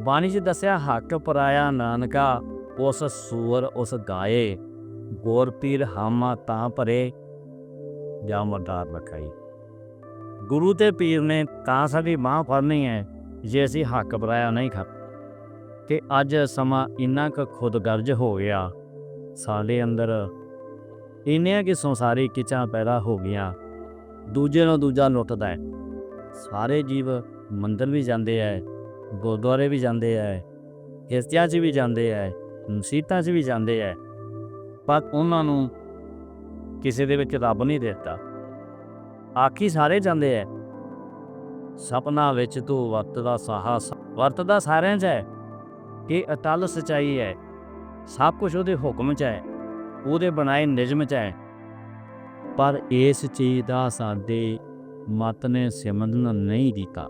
ਬਾਣੀ 'ਚ ਦੱਸਿਆ, ਹੱਕ ਪਰਾਇਆ ਨਾਨਕਾ, ਉਸ ਸੂਰ ਉਸ ਗਾਏ, ਗੋਰ ਪੀਰ ਹਾਮਾ ਤਾਂ ਭਰੇ। ਜਾਂ ਮਰਦਾਰ ਰਖਾਈ। ਗੁਰੂ ਤੇ ਪੀਰ ਨੇ ਤਾਂ ਸਾਡੀ ਮਾਂ ਫੜਨੀ ਹੈ ਜੇ ਅਸੀਂ ਹੱਕ ਪਰਾਇਆ ਨਹੀਂ ਖਾ ਕਿ ਅੱਜ ਸਮਾਂ ਇੰਨਾ ਕੁ ਖੁਦਗਰਜ ਹੋ ਗਿਆ, ਸਾਡੇ ਅੰਦਰ ਇੰਨੀਆਂ ਕਿ ਸੰਸਾਰੀ ਕਿਚਾਂ ਪੈਦਾ ਹੋ ਗਈਆਂ, ਦੂਜੇ ਨੂੰ ਦੂਜਾ ਲੁੱਟਦਾ ਹੈ ਸਾਰੇ ਜੀਵ ਮੰਦਰ ਵੀ ਜਾਂਦੇ ਐ ਗੁਰਦੁਆਰੇ ਵੀ ਜਾਂਦੇ ਐ, ਕਿਸ਼ਤੀਆਂ 'ਚ ਵੀ ਜਾਂਦੇ ਐ, ਮਸੀਤਾਂ 'ਚ ਵੀ ਜਾਂਦੇ ਐ। ਪਰ ਉਹਨਾਂ ਨੂੰ ਕਿਸੇ ਦੇ ਵਿੱਚ ਰੱਬ ਨਹੀਂ ਦਿੱਤਾ। ਆਖੀ ਸਾਰੇ ਜਾਂਦੇ ਐ। ਸਪਨਾ ਵਿੱਚ ਤੂੰ ਵਰਤਦਾ ਸਾਹਾ ਵਰਤਦਾ ਸਾਰਿਆਂ 'ਚ ਹੈ ਕਿ ਅਟਲ ਸਚਾਈ ਹੈ ਸਭ ਕੁਝ ਉਹਦੇ ਹੁਕਮ 'ਚ ਹੈ ਉਹਦੇ ਬਣਾਏ ਨਿਯਮ 'ਚ ਹੈ ਪਰ ਇਸ ਚੀਜ਼ ਦਾ ਸਾਡੇ ਮਤ ਨੇ ਸਿਮਰਨ ਨਹੀਂ ਦਿੱਤਾ